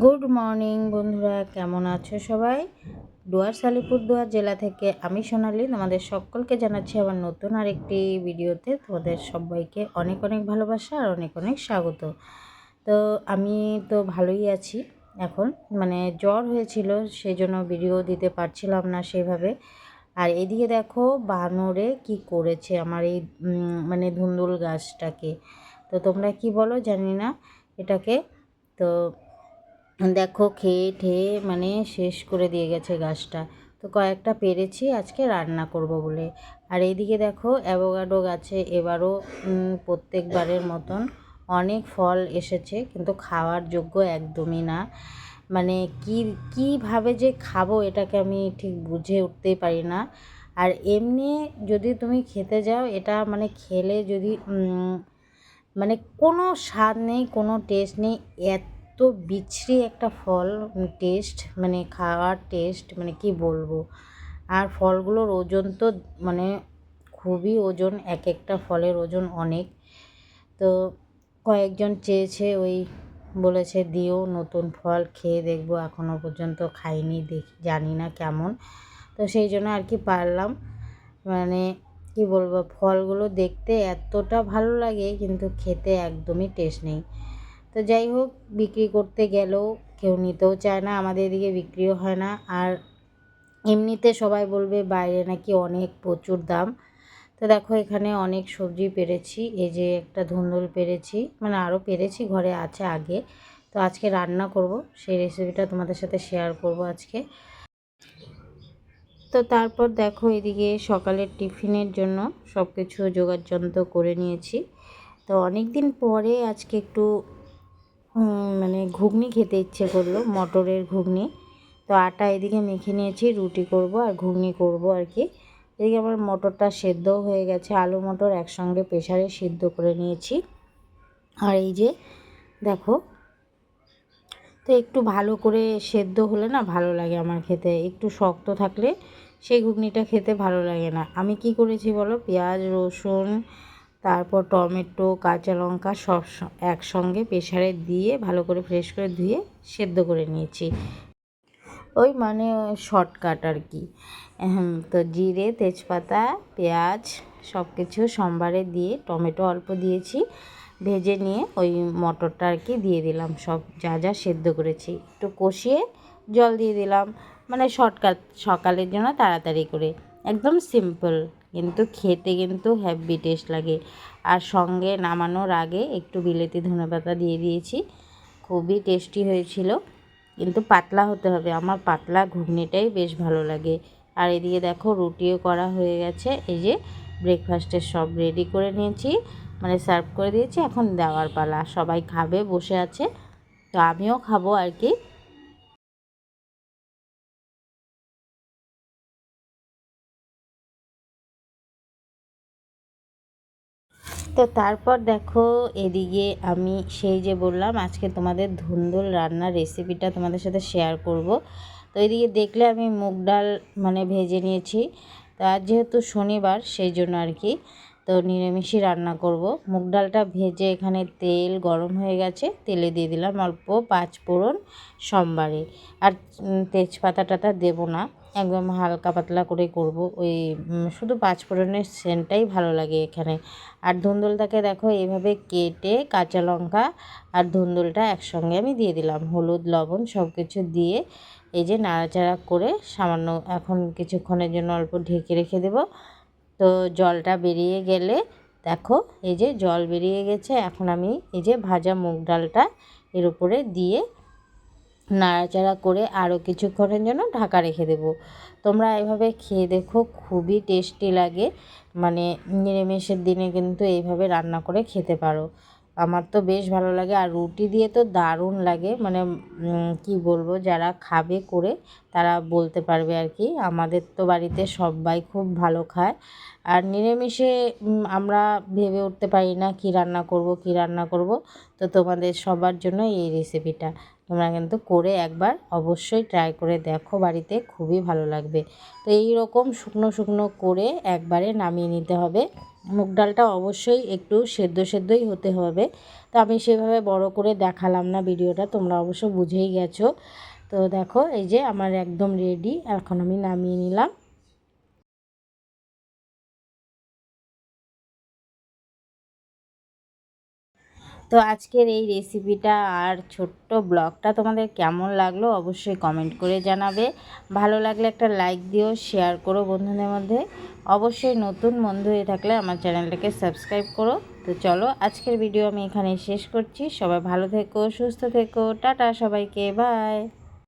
Good morning বন্ধুরা, কেমন আছো সবাই? ডুয়ার্স আলিপুরদুয়ার জেলা থেকে আমি সোনালি, তোমাদের সকলকে জানাচ্ছি আবার নতুন আরেকটি ভিডিওতে। তোমাদের সবাইকে অনেক অনেক ভালোবাসা আর অনেক অনেক স্বাগত। তো আমি তো ভালোই আছি এখন মানে জ্বর হয়েছিল সেই জন্য ভিডিও দিতে পারছিলাম না সেভাবে। আর এদিকে দেখো, বানরে কি করেছে আমার এই মানে ধুন্দুল গাছটাকে। তো তোমরা কি বলো জানি না এটাকে। তো দেখো খেয়ে ঠেয়ে মানে শেষ করে দিয়ে গেছে গাছটা। তো কয়েকটা পেরেছি, আজকে রান্না করব বলে। আর এইদিকে দেখো অ্যাভোগাডো গাছে এবারও প্রত্যেকবারের মতন অনেক ফল এসেছে, কিন্তু খাওয়ার যোগ্য একদমই না। মানে কী, কীভাবে যে খাব এটাকে আমি ঠিক বুঝে উঠতেই পারি না। আর এমনি যদি তুমি খেতে যাও, এটা মানে খেলে যদি মানে কোনো স্বাদ নেই, কোনো টেস্ট নেই, এত এত বিচ্ছিরি একটা ফল টেস্ট মানে খাওয়ার টেস্ট মানে কি বলব? আর ফলগুলোর ওজন তো মানে খুবই ওজন এক একটা ফলের ওজন অনেক। তো কয়েকজন চেয়েছে ওই বলেছে, দিও নতুন ফল, খেয়ে দেখব এখনও পর্যন্ত খাইনি, দেখি, জানি না কেমন। তো সেই জন্য আর কি পারলাম। মানে কি বলব, ফলগুলো দেখতে এতটা ভালো লাগে, কিন্তু খেতে একদমই টেস্ট নেই। তো যাই হোক, বিক্রি করতে গেলেও কেউ নিতেও চায় না, আমাদের এদিকে বিক্রিও হয় না। আর এমনিতে সবাই বলবে বাইরে নাকি অনেক প্রচুর দাম। তো দেখো, এখানে অনেক সবজি পেরেছি, এই যে একটা ধুন্দুল পেরেছি মানে আরও পেরেছি, ঘরে আছে আগে। তো আজকে রান্না করব, সেই রেসিপিটা তোমাদের সাথে শেয়ার করব আজকে। তো তারপর দেখো, এদিকে সকালের টিফিনের জন্য সব কিছু যোগাযন্ত্র করে নিয়েছি। তো অনেক দিন পরে আজকে একটু মানে ঘুগনি খেতে ইচ্ছে করল, মটরের ঘুগনি। তো আটা এদিকে মেখে নিয়েছি, রুটি করব আর ঘুগনি করব আর কি। এদিকে আমার মটরটা সেদ্ধও হয়ে গেছে, আলু মটর একসঙ্গে প্রেশারে সিদ্ধ করে নিয়েছি। আর এই যে, দেখো, তো একটু ভালো করে সেদ্ধ হলে না ভালো লাগে আমার খেতে। একটু শক্ত থাকলে সেই ঘুগনিটা খেতে ভালো লাগে না। আমি কি করেছি বলো? পেঁয়াজ, রসুন তারপর টমেটো, কাঁচা লঙ্কা সব একসঙ্গে প্রেশারে দিয়ে ভালো করে ফ্রেশ করে ধুয়ে সেদ্ধ করে নিয়েছি। ওই মানে শর্টকাট আর কি। তো জিরে, তেজপাতা, পেঁয়াজ সব কিছু সোমবারে দিয়ে টমেটো অল্প দিয়েছি। ভেজে নিয়ে ওই মটরটা আর কি দিয়ে দিলাম। সব যা যা সেদ্ধ করেছি। একটু কষিয়ে জল দিয়ে দিলাম। মানে শর্টকাট সকালের জন্য তাড়াতাড়ি করে। একদম সিম্পল কিন্তু খেতে কিন্তু হ্যাভি টেস্ট লাগে। আর সঙ্গে নামানোর আগে একটু বিলেতি ধনেপাতা দিয়ে দিয়েছি। খুবই টেস্টি হয়েছিল। কিন্তু পাতলা হতে হবে। আমার পাতলা ঘুগনিটাই বেশ ভালো লাগে। আর এদিকে দেখো রুটিও করা হয়ে গেছে। এই যে ব্রেকফাস্টের সব রেডি করে নিয়েছি। মানে সার্ভ করে দিয়েছি। এখন দেওয়ার পালা। সবাই খাবে, বসে আছে। তো আমিও খাব আর কি। তো তারপর দেখো এদিকে আমি সেই যে বললাম, আজকে তোমাদের ধুন্দুল রান্নার রেসিপিটা তোমাদের সাথে শেয়ার করব। তো এদিকে দেখলে আমি মুগ ডাল মানে ভেজে নিয়েছি। তো যেহেতু শনিবার, সেই জন্য আর কি। তো নিরামিষই রান্না করব। মুগ ডালটা ভেজে এখানে তেল গরম হয়ে গেছে, তেলে দিয়ে দিলাম অল্প পাঁচ ফোড়ন সোমবারে। আর তেজপাতা টাতা দেবো না, একদম হালকা পাতলা করে করব। ওই শুধু পাঁচ ফোড়নের সেন্টটাই ভালো লাগে এখানে। আর ধুন্দুলটাকে দেখো এইভাবে কেটে কাঁচা লঙ্কা আর ধুন্দুলটা একসঙ্গে আমি দিয়ে দিলাম। হলুদ, লবণ সব কিছু দিয়ে এই যে নাড়াচাড়া করে সামান্য এখন কিছুক্ষণের জন্য অল্প ঢেকে রেখে দেব। তো জলটা বেরিয়ে গেলে দেখো, এই যে জল বেরিয়ে গেছে, এখন আমি এই যে ভাজা মুগ ডালটা এর উপরে দিয়ে নাড়াচাড়া করে আরও কিছুক্ষণের জন্য ঢাকা রেখে দেব। তোমরা এভাবে খেয়ে দেখো, খুবই টেস্টি লাগে। মানে নিরামিষের দিনে কিন্তু এইভাবে রান্না করে খেতে পারো। আমার তো বেশ ভালো লাগে আর রুটি দিয়ে তো দারুণ লাগে। মানে কি বলব, যারা খাবে করে তারা বলতে পারবে আর কি। আমাদের তো বাড়িতে সবাই খুব ভালো খায়। আর নিরামিষে আমরা ভেবে উঠতে পারি না কি রান্না করব, কি রান্না করব। তো তোমাদের সবার জন্য এই রেসিপিটা তোমরা কিন্তু করে একবার অবশ্যই ট্রাই করে দেখো, বাড়িতে খুবই ভালো লাগবে। তো এই রকম শুকনো শুকনো করে একবারে নামিয়ে নিতে হবে। মুগ ডালটা অবশ্যই একটু সেদ্ধ সেদ্ধই হতে হবে। তো আমি সেভাবে বড় করে দেখালাম না ভিডিওটা, তোমরা অবশ্য বুঝেই গেছো। তো দেখো, এই যে আমার একদম রেডি এখন আমি নামিয়ে নিলাম। তো আজকের এই রেসিপিটা আর ছোট্ট ব্লগটা তোমাদের কেমন লাগল অবশ্যই কমেন্ট করে জানাবে। ভালো লাগলে একটা লাইক দিও শেয়ার করো বন্ধুদের মধ্যে। অবশ্যই নতুন বন্ধু হয়ে থাকলে আমার চ্যানেলটাকে সাবস্ক্রাইব করো। তো চলো আজকের ভিডিও আমি এখানে শেষ করছি। সবাই ভালো থেকো, সুস্থ থেকো। টাটা সবাইকে বাই